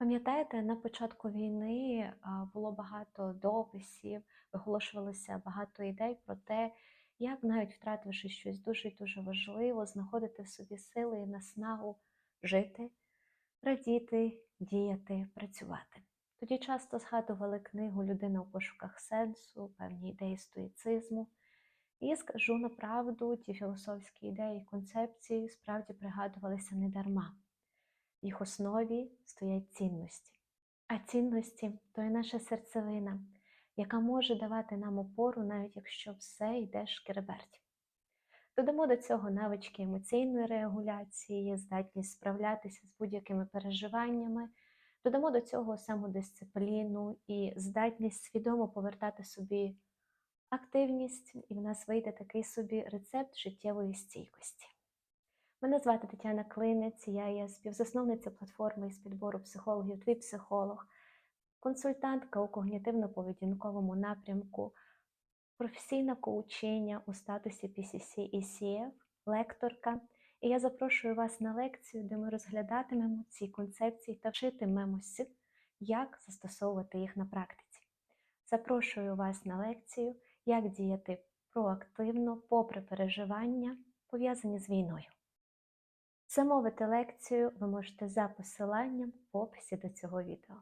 Пам'ятаєте, на початку війни було багато дописів, виголошувалося багато ідей про те, як навіть втративши щось дуже дуже важливо, знаходити в собі сили і наснагу жити, радіти, діяти, працювати. Тоді часто згадували книгу Людина у пошуках сенсу, певні ідеї стоїцизму. І скажу на правду, ті філософські ідеї і концепції справді пригадувалися не дарма. В їх основі стоять цінності. А цінності то і наша серцевина, яка може давати нам опору, навіть якщо все йде шкереберть. Додамо до цього навички емоційної регуляції, здатність справлятися з будь-якими переживаннями, додамо до цього самодисципліну і здатність свідомо повертати собі активність, і в нас вийде такий собі рецепт життєвої стійкості. Мене звати Тетяна Клинець, я є співзасновниця платформи із підбору психологів Твій психолог, консультантка у когнітивно-поведінковому напрямку, професійна коучиня у статусі PCC і CF, лекторка. І я запрошую вас на лекцію, де ми розглядатимемо ці концепції та вчитимемося, як застосовувати їх на практиці. Запрошую вас на лекцію, як діяти проактивно, попри переживання, пов'язані з війною. Замовити лекцію ви можете за посиланням в описі до цього відео.